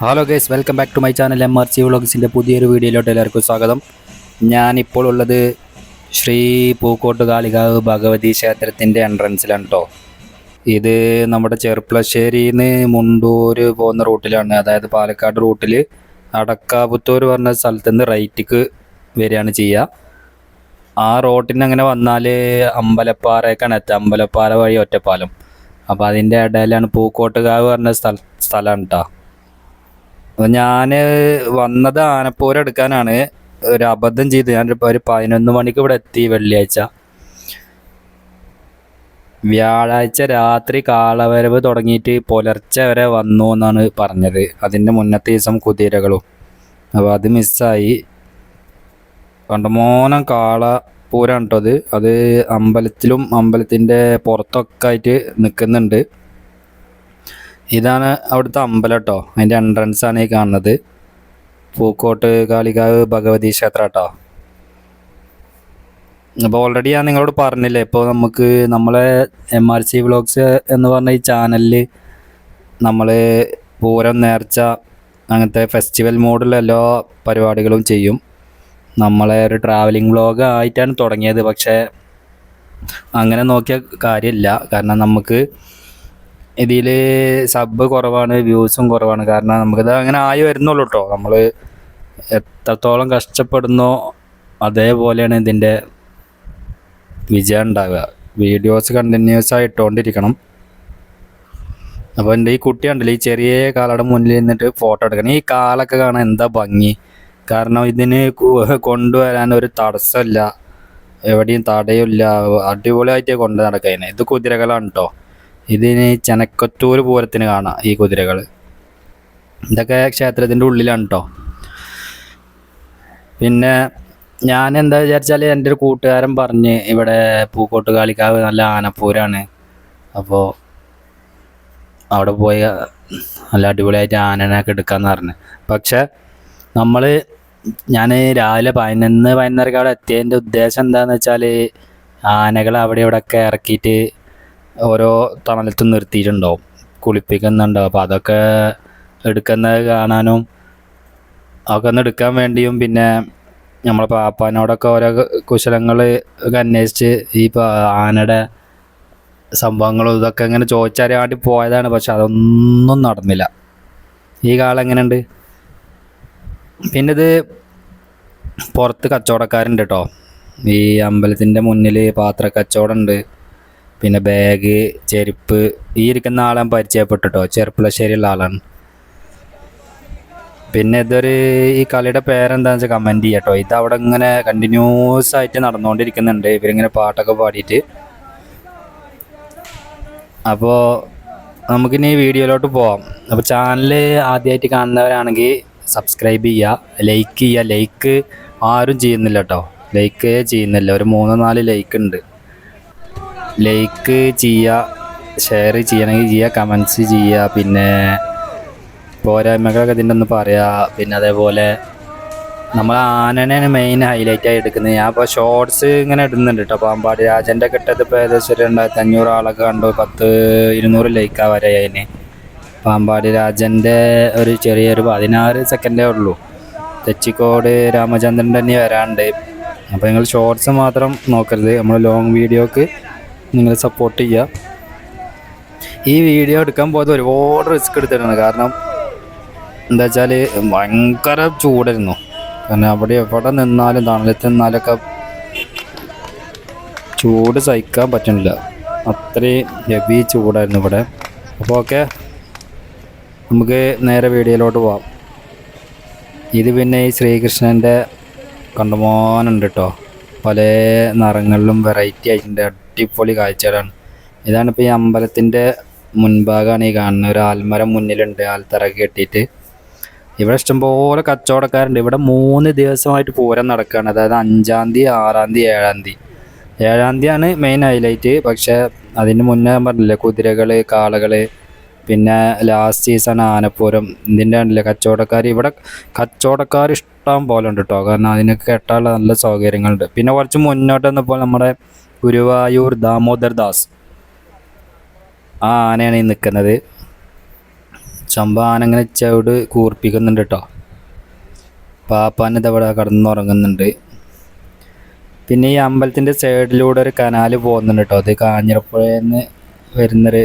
Hello guys welcome back to my channel M R C വ്ളോഗ്സിന്റെ പുതിയൊരു വീഡിയോയിലോട്ട് എല്ലാവർക്കും സ്വാഗതം. ഞാനിപ്പോൾ ഉള്ളത് ശ്രീ പൂക്കോട്ട് കാളികാവ് ഭഗവതി ക്ഷേത്രത്തിന്റെ എൻട്രൻസിലാണ് കേട്ടോ ഇത് നമ്മുടെ ചെറുപ്പളശ്ശേരിയിൽ നിന്ന് മുണ്ടൂർ പോകുന്ന റൂട്ടിലാണ്. അതായത് പാലക്കാട് റൂട്ടിൽ അടക്കാപുത്തൂർ പറഞ്ഞ സ്ഥലത്ത് നിന്ന് റൈറ്റിക്ക് വരികയാണ് ചെയ്യുക. ആ റോട്ടിന് അങ്ങനെ വന്നാൽ അമ്പലപ്പാറയൊക്കെയാണ് എത്തുക. അമ്പലപ്പാറ വഴി ഒറ്റപ്പാലം. അപ്പോൾ അതിന്റെ ഇടയിലാണ് പൂക്കോട്ടുകാവ് പറഞ്ഞ സ്ഥല സ്ഥലമാണ് കേട്ടോ അപ്പോൾ ഞാൻ വന്നത് ആനപ്പൂരം എടുക്കാനാണ്. ഒരു അബദ്ധം ചെയ്ത് ഞാൻ ഒരു പതിനൊന്ന് മണിക്ക് ഇവിടെ എത്തി വെള്ളിയാഴ്ച. വ്യാഴാഴ്ച രാത്രി കാളവരവ് തുടങ്ങിയിട്ട് പുലർച്ചെ വരെ വന്നു എന്നാണ് പറഞ്ഞത്. അതിന്റെ മുന്നത്തെ ദിവസം കുതിരകളും. അപ്പോൾ അത് മിസ്സായി. കണ്ടമോനം കാള പൂരാണ് കേട്ടോ അത് അത് അമ്പലത്തിലും അമ്പലത്തിന്റെ പുറത്തൊക്കെ ആയിട്ട് നിൽക്കുന്നുണ്ട്. ഇതാണ് അവിടുത്തെ അമ്പലം കേട്ടോ. അതിന്റെ എൻട്രൻസ് ആണ് ഈ കാണുന്നത്. പൂക്കോട്ട് കാളികാവ് ഭഗവതി ക്ഷേത്രം കേട്ടോ. അപ്പോൾ ഓൾറെഡി ഞാൻ നിങ്ങളോട് പറഞ്ഞില്ലേ ഇപ്പോൾ നമുക്ക് നമ്മളെ എം ആർ സി വ്ളോഗ്സ് എന്ന് പറഞ്ഞ ഈ ചാനലിൽ നമ്മൾ പൂരം നേർച്ച അങ്ങനത്തെ ഫെസ്റ്റിവൽ മോഡുള്ള എല്ലാ പരിപാടികളും ചെയ്യും. നമ്മളെ ഒരു ട്രാവലിംഗ് വ്ളോഗ് ആയിട്ടാണ് തുടങ്ങിയത്. പക്ഷേ അങ്ങനെ നോക്കിയ കാര്യമില്ല. കാരണം നമുക്ക് ഇതിൽ സബ് കുറവാണ് വ്യൂസും കുറവാണ്. കാരണം നമുക്കിത് അങ്ങനെ ആയി വരുന്നുള്ളൂ കേട്ടോ നമ്മൾ എത്രത്തോളം കഷ്ടപ്പെടുന്നോ അതേപോലെയാണ് ഇതിന്റെ വിജയം ഉണ്ടാവുക. വീഡിയോസ് കണ്ടിന്യൂസ് ആയി ഇട്ടുകൊണ്ടിരിക്കണം അപ്പോൾ എന്റെ ഈ കുട്ടി ഉണ്ടല്ലോ ഈ ചെറിയ കാലയുടെ മുന്നിൽ നിന്നിട്ട് ഫോട്ടോ എടുക്കണം. ഈ കാലൊക്കെ കാണാൻ എന്താ ഭംഗി? കാരണം ഇതിന് കൊണ്ടുവരാൻ ഒരു തടസ്സമില്ല. എവിടെയും തടയില്ല അടിപൊളിയായിട്ട് കൊണ്ട് നടക്കുന്നത് ഇത് കുതിരകളാണ് കേട്ടോ ഇതിന് ചെനക്കത്തൂർ പൂരത്തിന് കാണാം ഈ കുതിരകൾ. ഇതൊക്കെ ക്ഷേത്രത്തിന്റെ ഉള്ളിലാണ് കേട്ടോ പിന്നെ ഞാൻ എന്താ വിചാരിച്ചാൽ എന്റെ ഒരു കൂട്ടുകാരൻ പറഞ്ഞ് ഇവിടെ പൂക്കോട്ട് കാളിക്കാവ് നല്ല ആനപ്പൂരാണ്. അപ്പോൾ അവിടെ പോയി നല്ല അടിപൊളിയായിട്ട് ആനനൊക്കെ എടുക്കാമെന്ന് പറഞ്ഞു. പക്ഷെ നമ്മൾ ഞാൻ രാവിലെ പതിനൊന്ന് പതിനൊന്നരക്ക് അവിടെ എത്തിയതിന്റെ ഉദ്ദേശം എന്താണെന്ന് വെച്ചാൽ ആനകൾ അവിടെ ഇവിടെയൊക്കെ ഇറക്കിയിട്ട് ഓരോ തണലത്തും നിർത്തിയിട്ടുണ്ടാവും. കുളിപ്പിക്കുന്നുണ്ടാവും അപ്പോൾ അതൊക്കെ എടുക്കുന്നത് കാണാനും അതൊക്കെ ഒന്ന് എടുക്കാൻ വേണ്ടിയും പിന്നെ നമ്മളെ പാപ്പാനോടൊക്കെ ഓരോ കുശലങ്ങൾ ഒക്കെ അന്വേഷിച്ച് ഈ ആനയുടെ സംഭവങ്ങളും ഇതൊക്കെ ഇങ്ങനെ ചോദിച്ചറിയാൻ വേണ്ടി പോയതാണ്. പക്ഷെ അതൊന്നും നടന്നില്ല. ഈ കാലം എങ്ങനെയുണ്ട്? പിന്നെ ഇത് പുറത്ത് കച്ചവടക്കാരുണ്ട് കേട്ടോ. ഈ അമ്പലത്തിന്റെ മുന്നിൽ പാത്ര കച്ചവടമുണ്ട് പിന്നെ ബാഗ് ചെരുപ്പ് ഈ ഇരിക്കുന്ന ആളെ പരിചയപ്പെട്ടിട്ടോ. ചെറുപ്പളശ്ശേരിയുള്ള ആളാണ്. പിന്നെ ഇതൊരു ഈ കളിയുടെ പേരെന്താണെന്ന് വെച്ചാൽ കമന്റ് ചെയ്യാം കേട്ടോ ഇത് അവിടെ ഇങ്ങനെ കണ്ടിന്യൂസ് ആയിട്ട് നടന്നുകൊണ്ടിരിക്കുന്നുണ്ട്. ഇവരിങ്ങനെ പാട്ടൊക്കെ പാടിയിട്ട്. അപ്പോൾ നമുക്കിനി വീഡിയോയിലോട്ട് പോവാം. അപ്പോൾ ചാനൽ ആദ്യമായിട്ട് കാണുന്നവരാണെങ്കിൽ സബ്സ്ക്രൈബ് ചെയ്യുക ലൈക്ക് ചെയ്യുക ലൈക്ക് ആരും ചെയ്യുന്നില്ല കേട്ടോ ലൈക്ക് ചെയ്യുന്നില്ല. ഒരു മൂന്നോ നാല് ലൈക്ക് ഉണ്ട്. ലൈക്ക് ചെയ്യുക ഷെയർ ചെയ്യണമെങ്കിൽ ചെയ്യുക കമൻസ് ചെയ്യുക പിന്നെ പോരായ്മകളൊക്കെ ഇതിന്റെ ഒന്ന് പറയുക പിന്നെ അതേപോലെ നമ്മൾ ആനനെയാണ് മെയിൻ ഹൈലൈറ്റ് ആയി എടുക്കുന്നത്. ഞാൻ ഇപ്പോൾ ഷോർട്സ് ഇങ്ങനെ ഇടുന്നുണ്ട് കേട്ടോ പാമ്പാടി രാജന്റെ കിട്ടത് ഇപ്പോൾ ഏകദേശം ഒരു രണ്ടായിരത്തി അഞ്ഞൂറ് ആളൊക്കെ കണ്ടു. പത്ത് ഇരുന്നൂറ് ലൈക്കാ വരെ അതിന്. പാമ്പാടി രാജന്റെ ഒരു ചെറിയൊരു പതിനാറ് സെക്കൻഡേ ഉള്ളൂ. തെച്ചിക്കോട് രാമചന്ദ്രൻ തന്നെ വരാണ്ട്. അപ്പോൾ നിങ്ങൾ ഷോർട്സ് മാത്രം നോക്കരുത്. നമ്മൾ ലോങ് വീഡിയോക്ക് നിങ്ങൾ സപ്പോർട്ട് ചെയ്യുക ഈ വീഡിയോ എടുക്കാൻ പോയത് ഒരുപാട് റിസ്ക് എടുത്തിട്ടുണ്ട് കാരണം എന്താ വെച്ചാൽ ഭയങ്കര ചൂടായിരുന്നു. കാരണം അവിടെ എവിടെ നിന്നാലും തണലത്ത് നിന്നാലൊക്കെ ചൂട് സഹിക്കാൻ പറ്റുന്നില്ല. അത്രയും ഹെവി ചൂടായിരുന്നു ഇവിടെ. അപ്പോൾ ഓക്കെ നമുക്ക് നേരെ വീഡിയോയിലോട്ട് പോവാം. ഇത് പിന്നെ ഈ ശ്രീകൃഷ്ണന്റെ കണ്ടുമോനുണ്ട് കേട്ടോ പല നിറങ്ങളിലും വെറൈറ്റി ആയിട്ടുണ്ട്. അടിപൊളി കാഴ്ചകളാണ്. ഇതാണ് ഇപ്പോൾ ഈ അമ്പലത്തിന്റെ മുൻഭാഗമാണ് ഈ കാണുന്നത്. ഒരു ആൽമരം മുന്നിലുണ്ട് ആൽത്തറ കെട്ടിയിട്ട്. ഇവിടെ ഇഷ്ടംപോലെ കച്ചവടക്കാരുണ്ട്. ഇവിടെ മൂന്ന് ദിവസമായിട്ട് പൂരം നടക്കുകയാണ് അതായത് അഞ്ചാം തീയതി ആറാം തീയതി ഏഴാം തീയതി. ഏഴാം തീയതിയാണ് മെയിൻ ഹൈലൈറ്റ് പക്ഷേ അതിന് മുന്നേ ഞാൻ പറഞ്ഞില്ലേ കുതിരകൾ കാളകൾ പിന്നെ ലാസ്റ്റ് സീസൺ ആനപ്പൂരം ഇതിന്റെ ആണല്ലേ കച്ചവടക്കാർ ഇവിടെ കച്ചവടക്കാർ ഇഷ്ടം പോലെ ഉണ്ട് കേട്ടോ കാരണം അതിനൊക്കെ കെട്ടാനുള്ള നല്ല സൗകര്യങ്ങളുണ്ട്. പിന്നെ കുറച്ച് മുന്നോട്ട് വന്നപ്പോൾ നമ്മുടെ ഗുരുവായൂർ ദാമോദർ ദാസ്. ആ ആനയാണ് ഈ നിൽക്കുന്നത്. ചമ്പ ആന ഇങ്ങനെ ചവിട് കൂർപ്പിക്കുന്നുണ്ട് കേട്ടോ. പാപ്പാൻ ഇതവിടെ കടന്നുറങ്ങുന്നുണ്ട്. പിന്നെ ഈ അമ്പലത്തിന്റെ സൈഡിലൂടെ ഒരു കനാൽ പോകുന്നുണ്ട് കേട്ടോ. അത് കാഞ്ഞിരപ്പുഴയിൽ നിന്ന് വരുന്നൊരു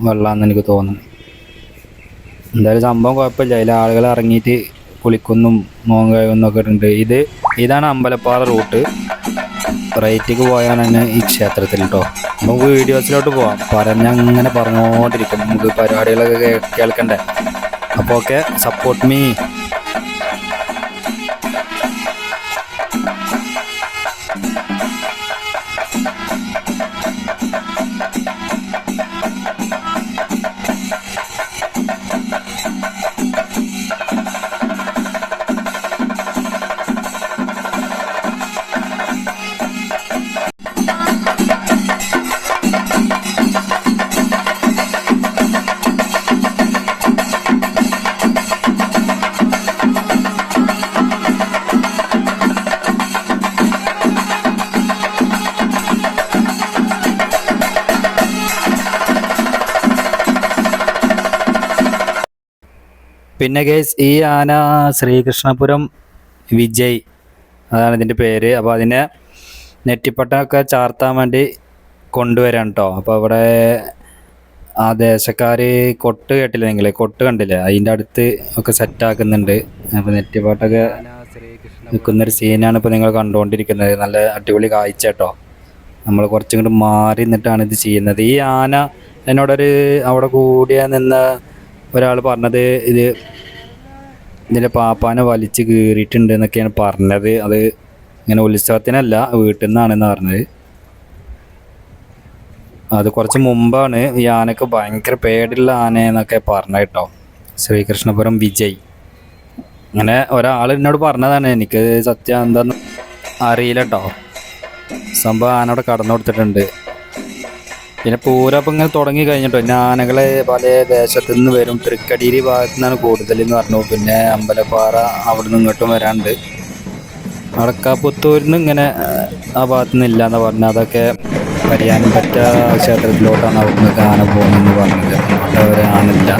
വെള്ളമാണെന്ന് എനിക്ക് തോന്നുന്നു. എന്തായാലും സംഭവം കുഴപ്പമില്ല. അതിൽ ആളുകൾ ഇറങ്ങിയിട്ട് കുളിക്കുന്നും കഴുകുന്നൊക്കെ ഉണ്ട്. ഇത് ഇതാണ് അമ്പലപ്പാറ റൂട്ട്. റൈറ്റിക്ക് പോയാണ് ഈ ക്ഷേത്രത്തിൽ കേട്ടോ നമുക്ക് വീഡിയോസിലോട്ട് പോവാം. പറഞ്ഞ അങ്ങനെ പറഞ്ഞുകൊണ്ടിരിക്കും നമുക്ക് പരിപാടികളൊക്കെ കേൾക്കണ്ടേ? അപ്പോൾ ഓക്കെ സപ്പോർട്ട് മീ പിന്നെ ഗേസ് ഈ ആന ശ്രീകൃഷ്ണപുരം വിജയ്. അതാണ് ഇതിന്റെ പേര്. അപ്പോൾ അതിനെ നെറ്റിപ്പട്ടമൊക്കെ ചാർത്താൻ വേണ്ടി കൊണ്ടുവരാം കേട്ടോ അപ്പോൾ അവിടെ ആ ദേശക്കാർ കൊട്ട് കേട്ടില്ല നിങ്ങൾ കൊട്ട് കണ്ടില്ലേ? അതിന്റെ അടുത്ത് ഒക്കെ സെറ്റാക്കുന്നുണ്ട് അപ്പോൾ നെറ്റിപ്പാട്ടൊക്കെ നിൽക്കുന്നൊരു സീനാണ് ഇപ്പോൾ നിങ്ങൾ കണ്ടുകൊണ്ടിരിക്കുന്നത്. നല്ല അടിപൊളി കാഴ്ച കേട്ടോ നമ്മൾ കുറച്ചും കൂടി മാറി നിന്നിട്ടാണ് ഇത് ചെയ്യുന്നത്. ഈ ആന എന്നോടൊരു അവിടെ കൂടിയ നിന്ന ഒരാൾ പറഞ്ഞത് ഇത് ഇതിന്റെ പാപ്പാനെ വലിച്ച് കീറിയിട്ടുണ്ട് എന്നൊക്കെയാണ് പറഞ്ഞത്. അത് ഇങ്ങനെ ഉത്സവത്തിനല്ല വീട്ടിൽ നിന്നാണെന്ന് പറഞ്ഞത്. അത് കുറച്ച് മുമ്പാണ് ഈ ആനക്ക് ഭയങ്കര പേടിയുള്ള ആന എന്നൊക്കെ പറഞ്ഞ കേട്ടോ. ശ്രീകൃഷ്ണപുരം വിജയ്. അങ്ങനെ ഒരാൾ എന്നോട് പറഞ്ഞതാണ് എനിക്ക് സത്യം എന്താന്ന് അറിയില്ല കേട്ടോ. സംഭവം ആനയുടെ കടന്നു കൊടുത്തിട്ടുണ്ട്. പിന്നെ പൂരം ഇങ്ങനെ തുടങ്ങി കഴിഞ്ഞിട്ടോ. പിന്നെ ആനകളെ പല ദേശത്തു നിന്ന് വരും. തൃക്കടീരി ഭാഗത്തു നിന്നാണ് കൂടുതൽ എന്ന് പറഞ്ഞു. പിന്നെ അമ്പലപ്പാറ അവിടെ നിന്ന് ഇങ്ങോട്ടും വരാണ്ട്. അടക്കാപ്പുത്തൂരിൽ നിന്ന് ഇങ്ങനെ ആ ഭാഗത്തു നിന്നില്ല എന്ന് പറഞ്ഞു അതൊക്കെ പരിയാനം പറ്റ ക്ഷേത്രത്തിലോട്ടാണ് അവിടെ നിന്ന് ആന പോകുന്നതെന്ന് പറഞ്ഞത്. അവിടെ വരാനില്ല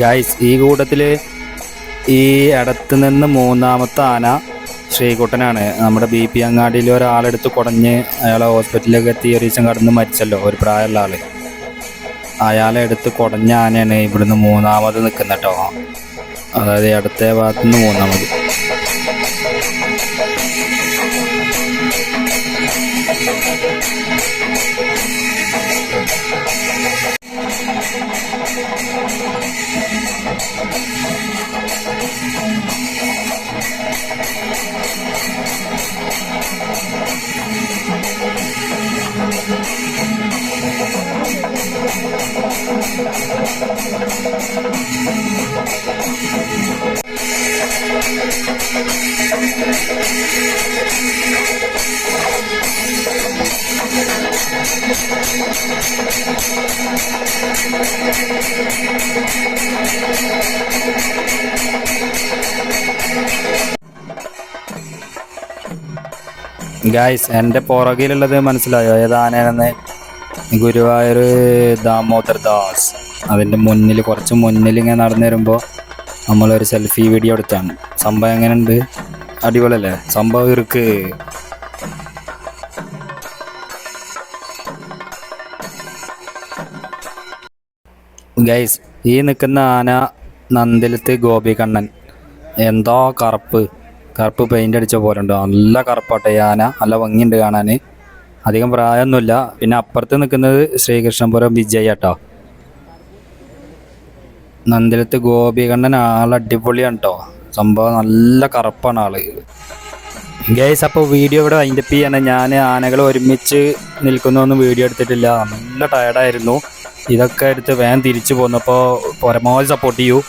ഗൈസ് ഈ കൂട്ടത്തിൽ ഈ ഇടത്ത് നിന്ന് മൂന്നാമത്തെ ആന ശ്രീകുട്ടനാണ്. നമ്മുടെ ബി പി അങ്ങാടിയിൽ ഒരാളെടുത്ത് കുടഞ്ഞ് അയാളെ ഹോസ്പിറ്റലിലേക്ക് എത്തി ഒരു ദിവസം കടന്ന് മരിച്ചല്ലോ ഒരു പ്രായമുള്ള ആൾ. അയാളെ എടുത്ത് കുടഞ്ഞ ആനയാണ് ഇവിടുന്ന് മൂന്നാമത് നിൽക്കുന്നത് കേട്ടോ അതായത് അടുത്ത ഭാഗത്തുനിന്ന് മൂന്നാമത്. ഗായ്സ് എന്റെ പുറകിലുള്ളത് മനസ്സിലായോ? ഏതാനയെന്ന് ഗുരുവായൂർ ദാമോദർ ദാസ്. അതിന്റെ മുന്നിൽ കുറച്ച് മുന്നിൽ ഇങ്ങനെ നടന്നു വരുമ്പോൾ നമ്മളൊരു സെൽഫി വീഡിയോ എടുത്താണ്. സംഭവം എങ്ങനെയുണ്ട്? അടിപൊളിയല്ലേ? സംഭവം ഇർക്ക് ഗൈസ് ഈ നിൽക്കുന്ന ആന നന്ദിലത്ത് ഗോപികണ്ണൻ എന്തോ കറുപ്പ്? കറുപ്പ് പെയിന്റ് അടിച്ച പോലെ ഉണ്ട്. നല്ല കറുപ്പാട്ടെ ആന. നല്ല ഭംഗിയുണ്ട് കാണാൻ. അധികം പ്രായമൊന്നുമില്ല. പിന്നെ അപ്പുറത്ത് നിൽക്കുന്നത് ശ്രീകൃഷ്ണപുരം വിജയ് കേട്ടോ നന്ദിലത്ത് ഗോപികണ്ണൻ ആൾ അടിപൊളിയാണ് കേട്ടോ സംഭവം നല്ല കറുപ്പാണ് ആൾ. ഗൈസ് അപ്പോൾ വീഡിയോ ഇവിടെ വൈൻഡപ്പ് ചെയ്യാണ്. ഞാൻ ആനകൾ ഒരുമിച്ച് നിൽക്കുന്നൊന്നും വീഡിയോ എടുത്തിട്ടില്ല. നല്ല ടയർഡായിരുന്നു ഇതൊക്കെ എടുത്ത് വേഗം തിരിച്ചു പോന്നപ്പോൾ പരമാവധി സപ്പോർട്ട് ചെയ്യൂ.